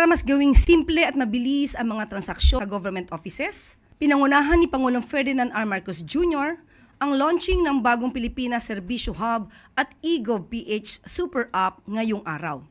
Para mas gawing simple at mabilis ang mga transaksyon sa government offices, pinangunahan ni Pangulong Ferdinand R. Marcos Jr. ang launching ng bagong Pilipinas Serbisyo Hub at eGovPH Super App ngayong araw.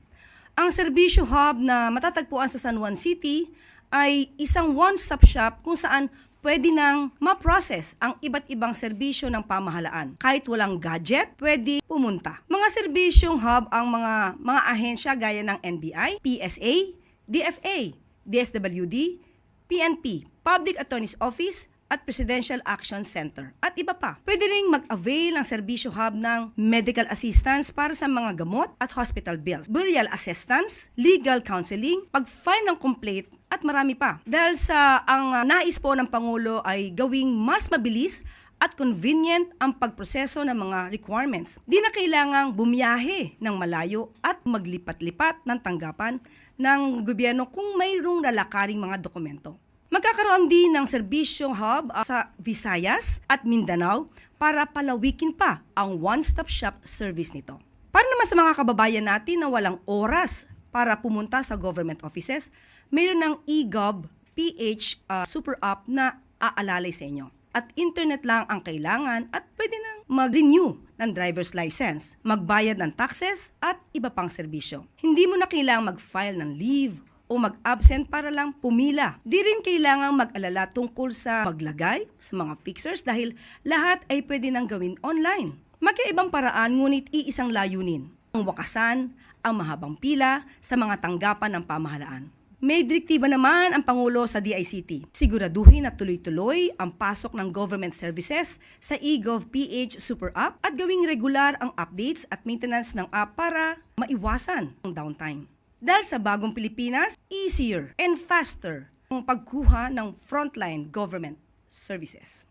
Ang Serbisyo Hub na matatagpuan sa San Juan City ay isang one-stop shop kung saan pwede nang ma-process ang iba't ibang serbisyo ng pamahalaan. Kahit walang gadget, pwede pumunta. Mga serbisyong hub ang mga mga ahensya gaya ng NBI, PSA, DFA, DSWD, PNP, Public Attorney's Office, at Presidential Action Center at iba pa. Pwede ring mag-avail ng serbisyo hub ng medical assistance para sa mga gamot at hospital bills, burial assistance, legal counseling, pag-file ng complaint at marami pa. Dahil sa ang uh, nais po ng Pangulo ay gawing mas mabilis at convenient ang pagproseso ng mga requirements. Di na kailangang bumiyahe ng malayo at maglipat-lipat ng tanggapan ng gobyerno kung mayroong lalakaring mga dokumento. Magkakaroon din ng serbisyong hub sa Visayas at Mindanao para palawikin pa ang one-stop shop service nito. Para naman sa mga kababayan natin na walang oras para pumunta sa government offices, mayroon ng eGov PH uh, super app na aalalay sa inyo. At internet lang ang kailangan at pwede nang mag-renew ng driver's license, magbayad ng taxes at iba pang serbisyo. Hindi mo na kailangang mag-file ng leave o mag-absent para lang pumila. Di rin kailangang mag-alala tungkol sa maglagay sa mga fixers dahil lahat ay pwede nang gawin online. Magkaibang paraan ngunit iisang layunin. Ang wakasan, ang mahabang pila sa mga tanggapan ng pamahalaan. May direktiba naman ang Pangulo sa DICT. Siguraduhin na tuloy-tuloy ang pasok ng government services sa eGov PH Super App at gawing regular ang updates at maintenance ng app para maiwasan ang downtime. Dahil sa bagong Pilipinas, easier and faster ang pagkuha ng frontline government services.